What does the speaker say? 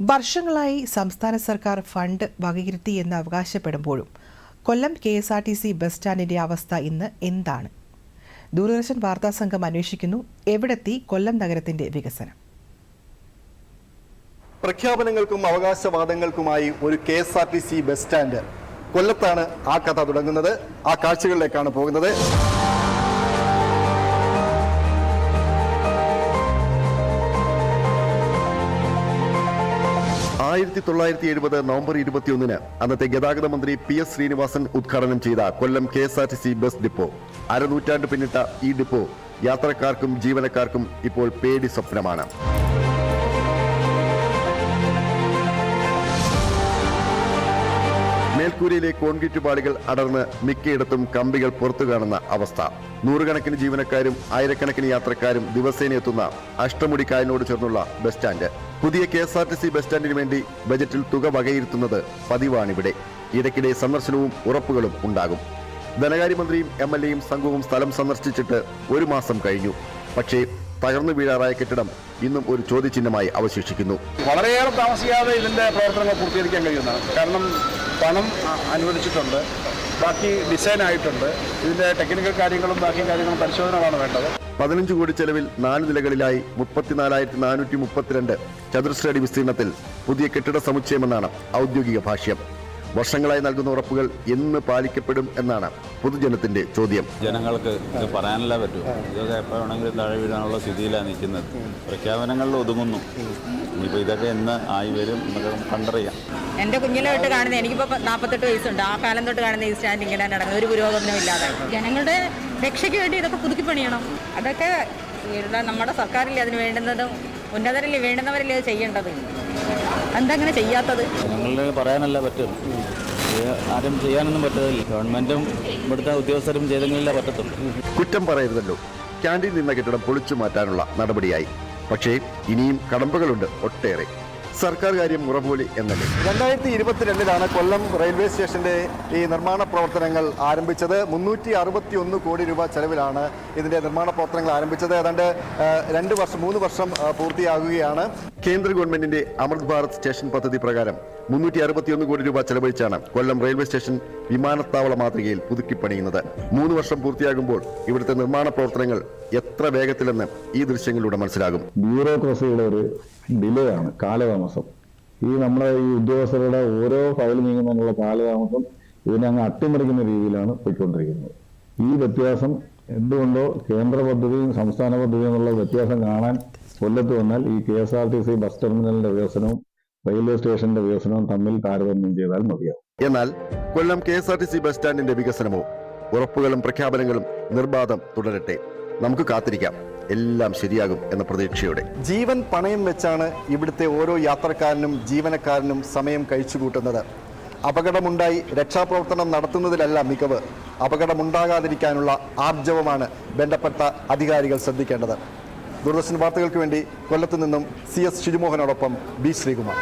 വർഷങ്ങളായി സംസ്ഥാന സർക്കാർ ഫണ്ട് വകയിരുത്തി എന്ന് അവകാശപ്പെടുമ്പോഴും Kollam K S R T C bus സ്റ്റാൻഡിന്റെ അവസ്ഥ ഇന്ന് എന്താണ്? ദൂരദർശൻ വാർത്താ സംഘം അന്വേഷിക്കുന്നു. എവിടെത്തി കൊല്ലം നഗരത്തിന്റെ വികസനം? പ്രഖ്യാപനങ്ങൾക്കും അവകാശവാദങ്ങൾക്കുമായി ഒരു K S R T C bus stand. കൊല്ലത്താണ് ആ കഥ തുടങ്ങുന്നത്. ആ കാഴ്ചകളിലേക്കാണ് പോകുന്നത്. ആയിരത്തി തൊള്ളായിരത്തി എഴുപത് നവംബർ ഇരുപത്തിയൊന്നിന് അന്നത്തെ ഗതാഗത മന്ത്രി പി എസ് ശ്രീനിവാസൻ ഉദ്ഘാടനം ചെയ്ത Kollam K S R T C bus depot. അരനൂറ്റാണ്ട് പിന്നിട്ട ഈ ഡിപ്പോ യാത്രക്കാർക്കും ജീവനക്കാർക്കും ഇപ്പോൾ പേടി സ്വപ്നമാണ്. മേൽക്കൂരയിലെ കോൺക്രീറ്റ് പാളികൾ അടർന്ന് മിക്കയിടത്തും കമ്പികൾ പുറത്തു കാണുന്ന അവസ്ഥ. നൂറുകണക്കിന് ജീവനക്കാരും ആയിരക്കണക്കിന് യാത്രക്കാരും ദിവസേന എത്തുന്ന അഷ്ടമുടി കായലിനോട് ചേർന്നുള്ള ബസ് സ്റ്റാൻഡ്. പുതിയ K S R T C bus സ്റ്റാൻഡിന് വേണ്ടി ബജറ്റിൽ തുക വകയിരുത്തുന്നത് പതിവാണിവിടെ. ഇടയ്ക്കിടെ സന്ദർശനവും ഉറപ്പുകളും ഉണ്ടാകും. ധനകാര്യമന്ത്രിയും എം എൽ എയും സംഘവും സ്ഥലം സന്ദർശിച്ചിട്ട് ഒരു മാസം കഴിഞ്ഞു. പക്ഷേ തകർന്നു വീഴാറായ കെട്ടിടം ഇന്നും ഒരു ചോദ്യചിഹ്നമായി അവശേഷിക്കുന്നു. വളരെയേറെ താമസിക്കാതെ ഇതിന്റെ പ്രവർത്തനങ്ങൾ പൂർത്തീകരിക്കാൻ കഴിയുന്നതാണ് കാരണം പണം അനുവദിച്ചിട്ടുണ്ട്. ബാക്കി ഡിസൈൻ ആയിട്ടുണ്ട്. ഇതിന്റെ ടെക്നിക്കൽ കാര്യങ്ങളും ബാക്കി കാര്യങ്ങളും പരിശോധനകളാണ് വേണ്ടത്. പതിനഞ്ച് കോടി ചെലവിൽ നാല് നിലകളിലായി മുപ്പത്തിനാലായിരത്തി നാനൂറ്റി മുപ്പത്തിരണ്ട് ചതുരശ്ര അടി വിസ്തീർണത്തിൽ പുതിയ കെട്ടിട സമുച്ചയമെന്നാണ് ഔദ്യോഗിക ഭാഷ്യം. വർഷങ്ങളായി നൽകുന്ന ഉറപ്പുകൾ എന്ന് പാലിക്കപ്പെടും എന്നാണ് പൊതുജനത്തിന്റെ ചോദ്യം. ജനങ്ങൾക്ക് ഇത് പറയാനല്ല പറ്റും. ഇതൊക്കെ എപ്പോൾ വേണമെങ്കിലും താഴെ വീഴാനുള്ള സ്ഥിതിയിലാണ് നിൽക്കുന്നത്. പ്രഖ്യാപനങ്ങളിൽ ഒതുങ്ങുന്നു. ഇനിയിപ്പോൾ ഇതൊക്കെ എന്ന് ആയി വരും എന്നൊക്കെ കണ്ടറിയാം. എന്റെ കുഞ്ഞിലെ തൊട്ട് കാണുന്ന എനിക്കിപ്പോൾ നാൽപ്പത്തെട്ട് വയസ്സുണ്ട്. ആ കാലം തൊട്ട് കാണുന്ന ഈ സ്റ്റാൻഡ് ഇങ്ങനെ നടക്കുന്നത്. ഒരു പുരോഗമനം ഇല്ലാതെ ജനങ്ങളുടെ രക്ഷയ്ക്ക് വേണ്ടി ഇതൊക്കെ പുതുക്കി പണിയണം അതൊക്കെ നമ്മുടെ സർക്കാരിൽ അതിന് വേണ്ടുന്നതും ഉന്നതരല്ലേ വേണ്ടുന്നവരല്ലേ അത് ചെയ്യേണ്ടത്? എന്താ അങ്ങനെ ചെയ്യാത്തത്? ഞങ്ങളുടെ പറയാനല്ല പറ്റും. ആരും ചെയ്യാനൊന്നും പറ്റത്തില്ല. ഗവൺമെന്റും ഇവിടുത്തെ ഉദ്യോഗസ്ഥരും ചെയ്തെങ്കിലേ പറ്റത്തുള്ളൂ. കുറ്റം പറയരുതല്ലോ. ക്യാന്റീൻ നിന്ന കെട്ടിടം പൊളിച്ചു മാറ്റാനുള്ള നടപടിയായി. പക്ഷേ ഇനിയും കടമ്പകളുണ്ട് ഒട്ടേറെ. സർക്കാർ കാര്യം മുറപോലെ എന്നല്ലേ. രണ്ടായിരത്തി ഇരുപത്തിരണ്ടിലാണ് കൊല്ലം റെയിൽവേ സ്റ്റേഷന്റെ ഈ നിർമ്മാണ പ്രവർത്തനങ്ങൾ ആരംഭിച്ചത്. മുന്നൂറ്റി അറുപത്തി ഒന്ന് കോടി രൂപ ചെലവിലാണ് ഇതിന്റെ നിർമ്മാണ പ്രവർത്തനങ്ങൾ ആരംഭിച്ചത്. ഏതാണ്ട് രണ്ട് വർഷം മൂന്ന് വർഷം പൂർത്തിയാകുകയാണ്. കേന്ദ്ര ഗവൺമെന്റിന്റെ അമൃത് ഭാരത് സ്റ്റേഷൻ പദ്ധതി പ്രകാരം മുന്നൂറ്റി അറുപത്തിയൊന്ന് കോടി രൂപ ചെലവഴിച്ചാണ് കൊല്ലം റെയിൽവേ സ്റ്റേഷൻ വിമാനത്താവള മാതൃകയിൽ പുതുക്കിപ്പണിയുന്നത്. മൂന്ന് വർഷം പൂർത്തിയാകുമ്പോൾ ഇവിടുത്തെ നിർമ്മാണ പ്രവർത്തനങ്ങൾ എത്ര വേഗത്തിലെന്ന് ഈ ദൃശ്യങ്ങളിലൂടെ മനസ്സിലാകും. ബ്യൂറോക്രസിയുടെ ഒരു ഡിലേ ആണ് കാലതാമസം. ഈ നമ്മുടെ ഈ ഉദ്യോഗസ്ഥരുടെ ഓരോ ഫയൽ നീങ്ങുന്നതിനുള്ള കാലതാമസം ഇതിനെ അങ്ങ് അട്ടിമറിക്കുന്ന രീതിയിലാണ് പോയിക്കൊണ്ടിരിക്കുന്നത്. ഈ വ്യത്യാസം എന്തുകൊണ്ടോ കേന്ദ്ര പദ്ധതിയും സംസ്ഥാന പദ്ധതിയും എന്നുള്ള വ്യത്യാസം കാണാൻ കൊല്ലത്ത് വന്നാൽ ഈ K S R T C bus ടെർമിനലിന്റെ വികസനവും റെയിൽവേ സ്റ്റേഷന്റെ വികസനവും തമ്മിൽ താരതമ്യം ചെയ്താൽ മതിയാവും. എന്നാൽ Kollam K S R T C bus സ്റ്റാൻഡിന്റെ വികസനമോ ഉറപ്പുകളും പ്രഖ്യാപനങ്ങളും നിർബാധം തുടരട്ടെ. നമുക്ക് കാത്തിരിക്കാം. എല്ലാം ശരിയാകും എന്ന പ്രതീക്ഷയോടെ. ജീവൻ പണയം വെച്ചാണ് ഇവിടുത്തെ ഓരോ യാത്രക്കാരനും ജീവനക്കാരനും സമയം കഴിച്ചുകൂട്ടുന്നത്. അപകടമുണ്ടായി രക്ഷാപ്രവർത്തനം നടത്തുന്നതിലല്ല മികവ്. അപകടമുണ്ടാകാതിരിക്കാനുള്ള ആർജവമാണ് ബന്ധപ്പെട്ട അധികാരികൾ ശ്രദ്ധിക്കേണ്ടത്. ദൂരദർശൻ വാർത്തകൾക്ക് വേണ്ടി കൊല്ലത്തു നിന്നും സി എസ് ഷിജുമോഹനോടൊപ്പം ബി ശ്രീകുമാർ.